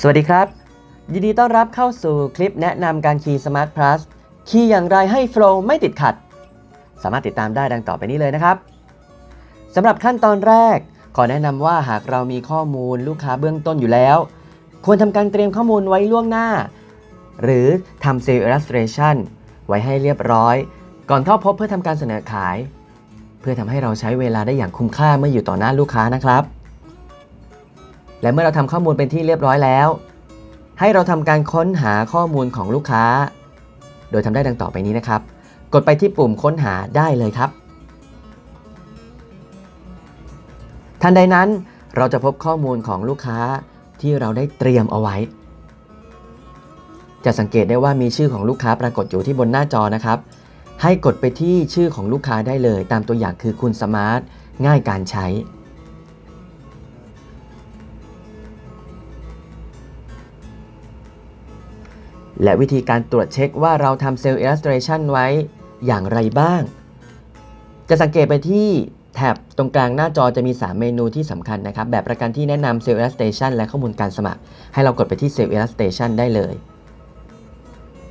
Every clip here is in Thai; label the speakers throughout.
Speaker 1: สวัสดีครับ ยินดีต้อนรับเข้าสู่คลิปแนะนำการคีย์ Smart Plus คีย์อย่างไรให้โฟล์ไม่ติดขัด สามารถติดตามได้ดังต่อไปนี้เลยนะครับสำหรับขั้นตอนแรก ขอแนะนำว่าหากเรามีข้อมูลลูกค้าเบื้องต้นอยู่แล้ว ควรทำการเตรียมข้อมูลไว้ล่วงหน้า หรือทำ Sales Illustration ไว้ให้เรียบร้อย ก่อนเข้าพบเพื่อทำการเสนอขาย เพื่อทำให้เราใช้เวลาได้อย่างคุ้มค่าเมื่ออยู่ต่อหน้าลูกค้านะครับ และเมื่อเราทำข้อมูลเป็นที่เรียบร้อยแล้ว ให้เราทำการค้นหาข้อมูลของลูกค้า โดยทำได้ดังต่อไปนี้นะครับ กดไปที่ปุ่มค้นหาได้เลยครับ ทันใดนั้นเราจะพบข้อมูลของลูกค้าที่เราได้เตรียมเอาไว้ จะสังเกตได้ว่ามีชื่อของลูกค้าปรากฏอยู่ที่บนหน้าจอนะครับ ให้กดไปที่ชื่อของลูกค้าได้เลย ตามตัวอย่างคือคุณสมาร์ทง่ายการใช้ และวิธีการตรวจเช็คว่าเราทำ Cell Illustration ไว้อย่างไรบ้าง จะสังเกตไปที่แท็บตรงกลางหน้าจอจะมี 3 เมนูที่สำคัญนะครับ แบบประกันที่แนะนำ Cell Illustration และข้อมูลการสมัคร ให้เรากดไปที่ Cell Illustration ได้เลย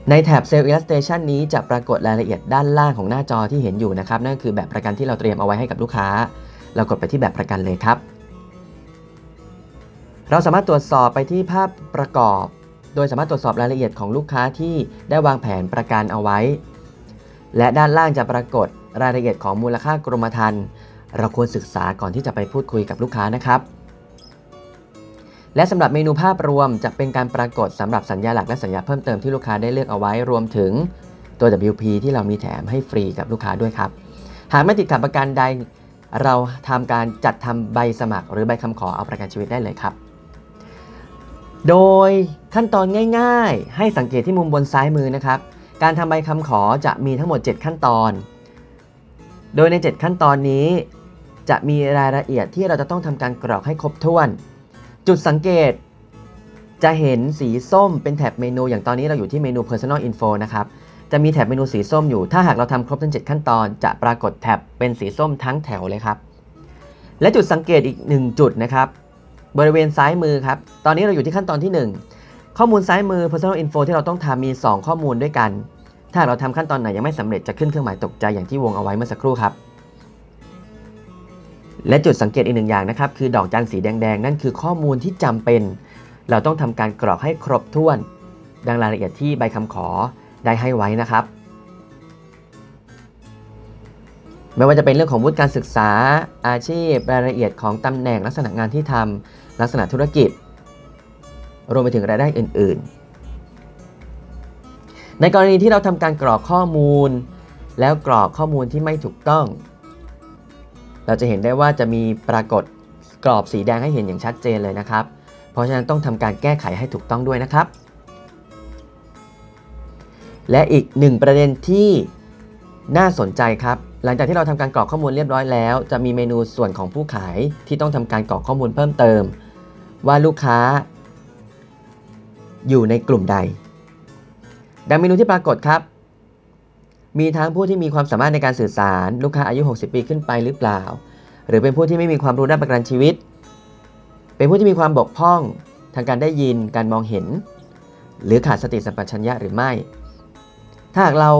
Speaker 1: ในแท็บ Cell Illustration นี้จะปรากฏรายละเอียดด้านล่างของหน้าจอที่เห็นอยู่นะครับ นั่นคือแบบประกันที่เราเตรียมเอาไว้ให้กับลูกค้า เรากดไปที่แบบประกันเลยครับ เราสามารถตรวจสอบไปที่ภาพประกอบ โดยสามารถตรวจสอบรายละเอียดของลูกค้าที่ได้วางแผนประกันเอาไว้ และด้านล่างจะปรากฏรายละเอียดของมูลค่ากรมธรรม์เราควรศึกษาก่อนที่จะไปพูดคุยกับลูกค้านะครับ และสำหรับเมนูภาพรวมจะเป็นการปรากฏสำหรับสัญญาหลักและสัญญาเพิ่มเติมที่ลูกค้าได้เลือกเอาไว้รวมถึงตัว WP ที่เรามีแถมให้ฟรีกับลูกค้าด้วยครับ หากไม่ติดขัดประกันใด เราทำการจัดทำใบสมัคร หรือใบคำขอเอาประกันชีวิตได้เลยครับ โดย ขั้นตอนง่ายๆ ให้สังเกตที่มุมบนซ้ายมือนะครับ การทำใบคำขอจะมีทั้งหมด 7 ขั้นตอน โดยใน 7 ขั้นตอนนี้ จะมีรายละเอียดที่เราจะต้องทำการกรอกให้ครบถ้วน จุดสังเกต จะเห็นสีส้มเป็นแถบเมนู อย่างตอนนี้เราอยู่ที่เมนู personal info นะครับจะมีแถบเมนูสีส้มอยู่ ถ้าหากเราทำครบทั้ง 7 ขั้นตอน จะปรากฏแถบเป็นสีส้มทั้งแถวเลยครับ และจุดสังเกตอีก 1 จุดนะครับ บริเวณซ้ายมือครับ ตอนนี้เราอยู่ที่ขั้นตอนที่ 1 ข้อมูลซ้ายมือ personal info ที่เราต้องทำมี 2 ข้อมูลด้วยกัน ถ้าเราทำขั้นตอนไหนยังไม่สำเร็จจะขึ้นเครื่องหมายตกใจอย่างที่วงเอาไว้เมื่อสักครู่ครับ และจุดสังเกตอีกหนึ่งอย่างนะครับ คือดอกจันสีแดงๆ นั่นคือข้อมูลที่จำเป็น เราต้องทำการกรอกให้ครบถ้วน ดังรายละเอียดที่ใบคำขอได้ให้ไว้นะครับ ไม่ว่าจะเป็นเรื่องของวุฒิการศึกษา อาชีพ รายละเอียดของตำแหน่งลักษณะงานที่ทำลักษณะธุรกิจ รวมไปถึงรายได้อื่น ๆ ในกรณีที่เราทำการกรอกข้อมูล แล้วกรอกข้อมูลที่ไม่ถูกต้อง เราจะเห็นได้ว่าจะมีปรากฏกรอบสีแดงให้เห็นอย่างชัดเจนเลยนะครับ เพราะฉะนั้นต้องทำการแก้ไขให้ถูกต้องด้วยนะครับ และอีกหนึ่งประเด็นที่น่าสนใจครับ หลังจากที่เราทำการกรอกข้อมูลเรียบร้อยแล้ว จะมีเมนูส่วนของผู้ขายที่ต้องทำการกรอกข้อมูลเพิ่มเติม ว่าลูกค้า อยู่ในกลุ่มใด ดังเมนูที่ปรากฏครับ มีทั้งผู้ที่มีความสามารถในการสื่อสาร ลูกค้าอายุ 60 ปีขึ้นไปหรือเปล่า หรือเป็นผู้ที่ไม่มีความรู้ด้านประกันชีวิต เป็นผู้ที่มีความบกพร่องทางการได้ยินการมองเห็น หรือขาดสติสัมปชัญญะหรือไม่ ถ้าหากเรา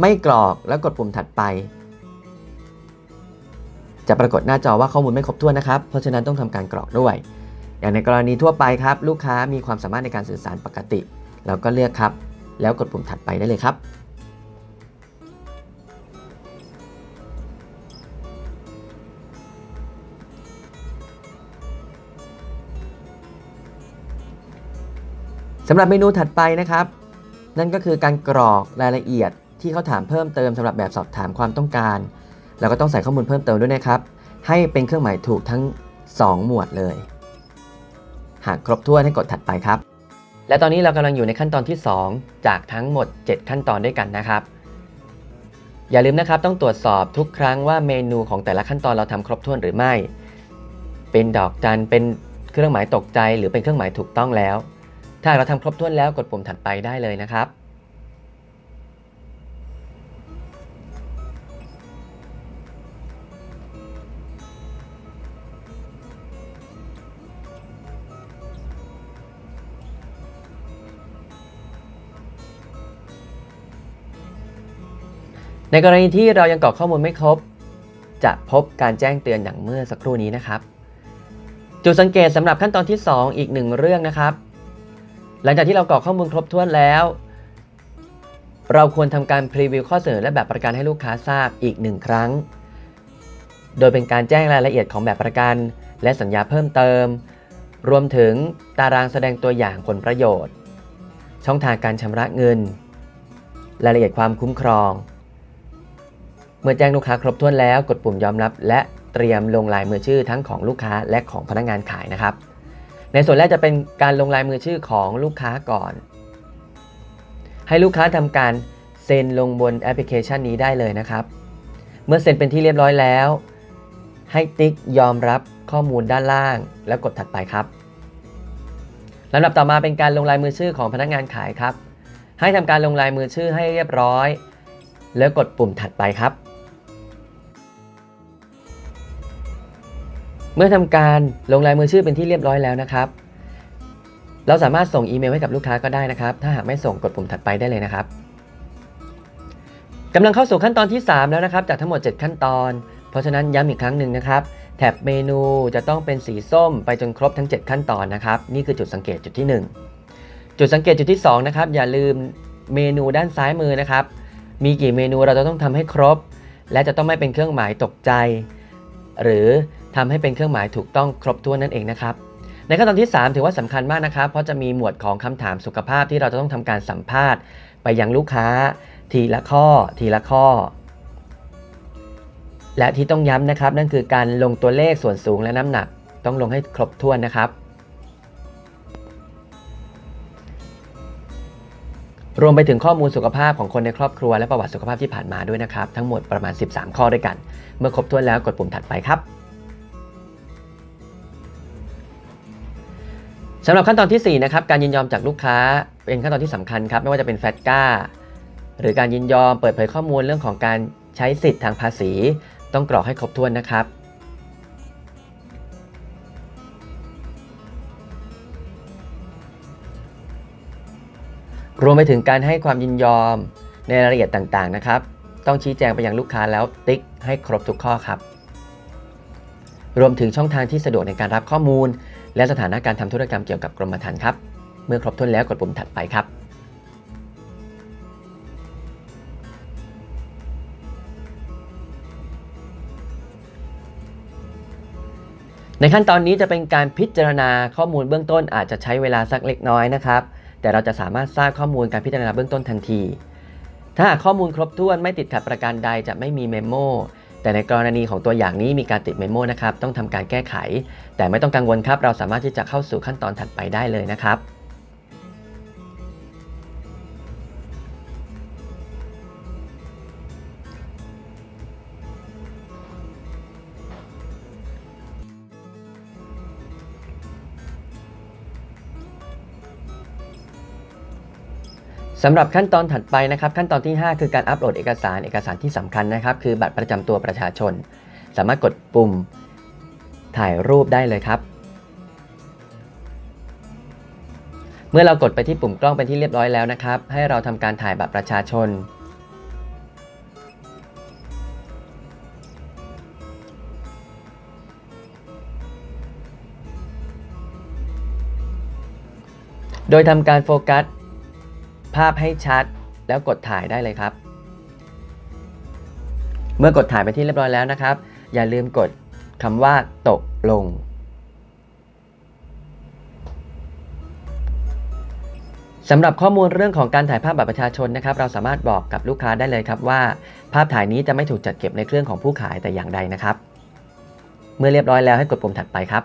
Speaker 1: ไม่กรอกแล้วกดปุ่มถัดไป จะปรากฏหน้าจอว่าข้อมูลไม่ครบถ้วนนะครับ เพราะฉะนั้นต้องทำการกรอกด้วย อย่างในกรณีทั่วไปครับ ลูกค้ามีความสามารถในการสื่อสารปกติ เราก็เลือกครับ แล้วกดปุ่มถัดไปได้เลยครับสำหรับเมนูถัดไปนะครับ นั่นก็คือการกรอกรายละเอียดที่เขาถามเพิ่มเติมสำหรับแบบสอบถามความต้องการ เราก็ต้องใส่ข้อมูลเพิ่มเติมด้วยนะครับ ให้เป็นเครื่องหมายถูกทั้ง 2 หมวดเลย หากครบถ้วนให้กดถัดไปครับ และตอนนี้เรากำลังอยู่ในขั้นตอนที่ 2 จากทั้งหมด 7 ขั้นตอนด้วยกันนะครับ อย่าลืมนะครับต้องตรวจสอบทุกครั้งว่าเมนูของแต่ละขั้นตอนเราทำครบถ้วนหรือไม่ เป็นดอกจันเป็นเครื่องหมายตกใจ หรือเป็นเครื่องหมายถูกต้องแล้ว ถ้าเราทำครบถ้วนแล้วกดปุ่มถัดไปได้เลยนะครับ ในกรณีที่เรายังกรอกข้อมูลไม่ครบ จะพบการแจ้งเตือนอย่างเมื่อสักครู่นี้นะครับ จุดสังเกตสำหรับขั้นตอนที่ 2 อีกหนึ่งเรื่องนะครับ หลังจากที่เรากรอกข้อมูลครบถ้วนแล้ว เราควรทำการพรีวิวข้อเสนอและแบบประกันให้ลูกค้าทราบอีกหนึ่งครั้ง โดยเป็นการแจ้งรายละเอียดของแบบประกัน และสัญญาเพิ่มเติม รวมถึงตารางแสดงตัวอย่างผลประโยชน์ ช่องทางการชำระเงิน รายละเอียดความคุ้มครอง เมื่อแจ้งลูกค้าครบถ้วนแล้วกดปุ่มยอมรับ และเตรียมลงลายมือชื่อทั้งของลูกค้าและของพนักงานขายนะครับ ในส่วนแรกจะเป็นการลงลายมือชื่อของลูกค้าก่อน ให้ลูกค้าทำการเซ็นลงบนแอปพลิเคชันนี้ได้เลยนะครับ เมื่อเซ็นเป็นที่เรียบร้อยแล้ว ให้ติ๊กยอมรับข้อมูลด้านล่าง แล้วกดถัดไปครับลำดับต่อมาเป็นการลงลายมือชื่อของพนักงานขายครับ ให้ทำการลงลายมือชื่อให้เรียบร้อย แล้วกดปุ่มถัดไปครับ เมื่อทำการลงลายมือชื่อเป็นที่เรียบร้อยแล้วนะครับ เราสามารถส่งอีเมลให้กับลูกค้าก็ได้นะครับ ถ้าหากไม่ส่งกดปุ่มถัดไปได้เลยนะครับกำลังเข้าสู่ขั้นตอนที่ 3 แล้วนะครับ จากทั้งหมด 7 ขั้นตอน เพราะฉะนั้นย้ำอีกครั้งหนึ่งนะครับ แท็บเมนูจะต้องเป็นสีส้มไปจนครบทั้ง 7 ขั้นตอนนะครับ นี่คือจุดสังเกตจุดที่ 1 จุดสังเกตจุดที่2นะครับอย่าลืมเมนูด้านซ้ายมือนะครับ มีกี่เมนูเราจะต้องทำให้ครบ และจะต้องไม่เป็นเครื่องหมายตกใจ หรือ ทำให้เป็นเครื่องหมายถูกต้องครบถ้วนนั่นเองนะครับ ในขั้นตอนที่ 3 ถือว่าสำคัญมากนะครับ เพราะจะมีหมวดของคำถามสุขภาพที่เราจะต้องทำการสัมภาษณ์ ไปยังลูกค้า ทีละข้อ ทีละข้อ และที่ต้องย้ำนะครับ นั่นคือการลงตัวเลขส่วนสูงและน้ำหนัก ต้องลงให้ครบถ้วนนะครับรวมไปถึงข้อมูลสุขภาพของคนในครอบครัวและประวัติสุขภาพที่ผ่านมาด้วยนะครับ ทั้งหมดประมาณ 13 ข้อด้วยกัน เมื่อครบถ้วนแล้วกดปุ่มถัดไปครับ สำหรับขั้นตอนที่ 4 นะครับ การยินยอมจากลูกค้าเป็นขั้นตอนที่สำคัญครับ ไม่ว่าจะเป็นแฟตก้าหรือการยินยอมเปิดเผยข้อมูลเรื่องของการใช้สิทธิ์ทางภาษี ต้องกรอกให้ครบถ้วนนะครับ รวมไปถึงการให้ความยินยอมในรายละเอียดต่างๆนะครับ ต้องชี้แจงไปยังลูกค้าแล้วติ๊กให้ครบทุกข้อครับ รวมถึงช่องทางที่สะดวกในการรับข้อมูล และสถานะการทำธุรกรรมเกี่ยวกับกรมธรรม์ครับ เมื่อครบถ้วนแล้วกดปุ่มถัดไปครับ ในขั้นตอนนี้จะเป็นการพิจารณาข้อมูลเบื้องต้นอาจจะใช้เวลาสักเล็กน้อยนะครับ แต่เราจะสามารถทราบข้อมูลการพิจารณาเบื้องต้นทันที ถ้าข้อมูลครบถ้วนไม่ติดขัดประการใดจะไม่มีเมมโม แต่ในกรณีของตัวอย่างนี้มีการติดเมมโมนะครับต้องทำการแก้ไข แต่ไม่ต้องกังวลครับ เราสามารถที่จะเข้าสู่ขั้นตอนถัดไปได้เลยนะครับ สำหรับขั้นตอนถัดไปนะครับขั้นตอนที่ 5 คือการอัปโหลดเอกสารเอกสารที่สำคัญนะครับ คือบัตรประจำตัวประชาชน สามารถกดปุ่มถ่ายรูปได้เลยครับ เมื่อเรากดไปที่ปุ่มกล้องเป็นที่เรียบร้อยแล้วนะครับ ให้เราทำการถ่ายบัตรประชาชน โดยทำการโฟกัส ภาพให้ชัด แล้วกดถ่ายได้เลยครับ เมื่อกดถ่ายไปที่เรียบร้อยแล้วนะครับ อย่าลืมกดคำว่าตกลง สำหรับข้อมูลเรื่องของการถ่ายภาพบัตรประชาชนนะครับ เราสามารถบอกกับลูกค้าได้เลยครับว่า ภาพถ่ายนี้จะไม่ถูกจัดเก็บในเครื่องของผู้ขายแต่อย่างใดนะครับ เมื่อเรียบร้อยแล้วให้กดปุ่มถัดไปครับ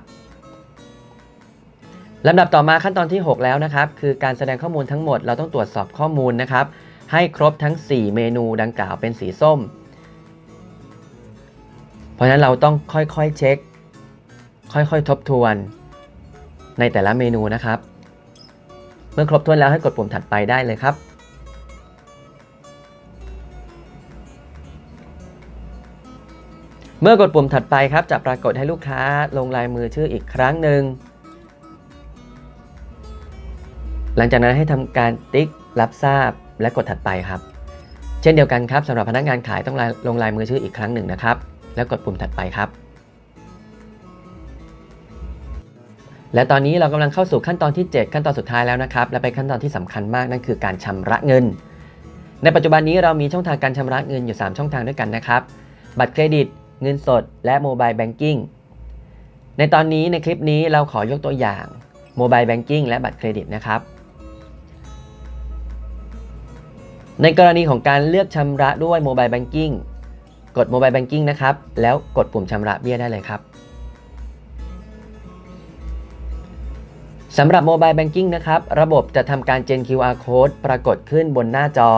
Speaker 1: ลำดับต่อมาขั้นตอนที่ 6 แล้วนะครับ คือการแสดงข้อมูลทั้งหมดเราต้องตรวจสอบข้อมูลนะครับ ให้ครบทั้ง 4 เมนูดังกล่าวเป็นสีส้ม เพราะฉะนั้นเราต้องค่อยๆเช็ค ค่อยๆทบทวน ในแต่ละเมนูนะครับ เมื่อครบถ้วนแล้วให้กดปุ่มถัดไปได้เลยครับเมื่อกดปุ่มถัดไปครับจะปรากฏให้ลูกค้าลงลายมือชื่ออีกครั้งหนึ่ง หลังจากนั้นให้ทำการติ๊กรับทราบและกดถัดไปครับ เช่นเดียวกันครับสำหรับพนักงานขายต้องลงลายมือชื่ออีกครั้งหนึ่งนะครับ แล้วกดปุ่มถัดไปครับ และตอนนี้เรากำลังเข้าสู่ขั้นตอนที่ 7 ขั้นตอนสุดท้ายแล้วนะครับ และเป็นขั้นตอนที่สำคัญมากนั่นคือการชำระเงิน ในปัจจุบันนี้เรามีช่องทางการชำระเงินอยู่ 3 ช่องทางด้วยกันนะครับ บัตรเครดิต เงินสด และโมบายแบงกิ้งในตอนนี้ในคลิปนี้เราขอยกตัวอย่างโมบายแบงกิ้งและบัตรเครดิตนะครับ ในกรณีของการเลือกชำระด้วยโมบายแบงกิ้งกดโมบายแบงกิ้งนะครับ แล้วกดปุ่มชำระเบี้ยได้เลยครับสำหรับโมบายแบงกิ้งนะครับ ระบบจะทำการเจน QR code ปรากฏขึ้นบนหน้าจอ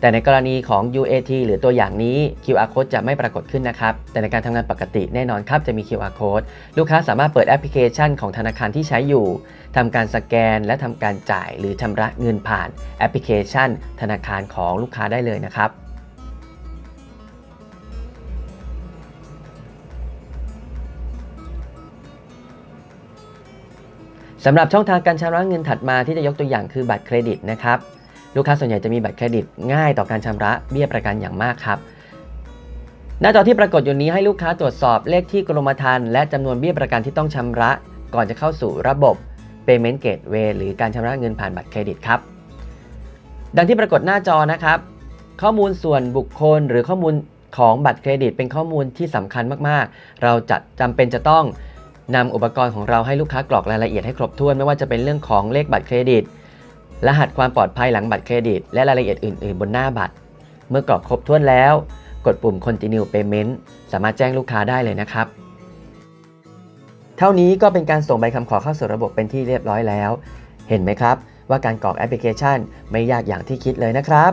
Speaker 1: แต่ในกรณีของ UAT หรือตัวอย่างนี้ QR code จะไม่ปรากฏขึ้นนะครับ แต่ในการทำงานปกติแน่นอนครับจะมี QR code ลูกค้าสามารถเปิดแอปพลิเคชันของธนาคารที่ใช้อยู่ทำการสแกน และทำการจ่ายหรือชำระเงินผ่านแอปพลิเคชัน ธนาคารของลูกค้าได้เลยนะครับสำหรับช่องทางการชำระเงินถัดมาที่จะยกตัวอย่างคือบัตรเครดิตนะครับ ลูกค้าส่วนใหญ่จะมีบัตรเครดิตง่ายต่อการชำระเบี้ยประกันอย่างมากครับ หน้าจอที่ปรากฏอยู่นี้ให้ลูกค้าตรวจสอบเลขที่กรมธรรม์และจำนวนเบี้ยประกันที่ต้องชำระ ก่อนจะเข้าสู่ระบบ Payment Gateway หรือการชำระเงินผ่านบัตรเครดิตครับ ดังที่ปรากฏหน้าจอนะครับ ข้อมูลส่วนบุคคลหรือข้อมูลของบัตรเครดิต เป็นข้อมูลที่สำคัญมากๆ เราจะจำเป็นจะต้องนำอุปกรณ์ของเราให้ลูกค้ากรอกรายละเอียดให้ครบถ้วน ไม่ว่าจะเป็นเรื่องของเลขบัตรเครดิต รหัสความปลอดภัยหลังบัตรเครดิต และรายละเอียดอื่น ๆ บนหน้าบัตร เมื่อกรอกครบถ้วนแล้ว กดปุ่ม continue payment สามารถแจ้งลูกค้าได้เลยนะครับ เท่านี้ก็เป็นการส่งใบคำขอเข้าสู่ระบบเป็นที่เรียบร้อยแล้ว เห็นไหมครับ ว่าการกรอกแอปพลิเคชันไม่ยากอย่างที่คิดเลยนะครับ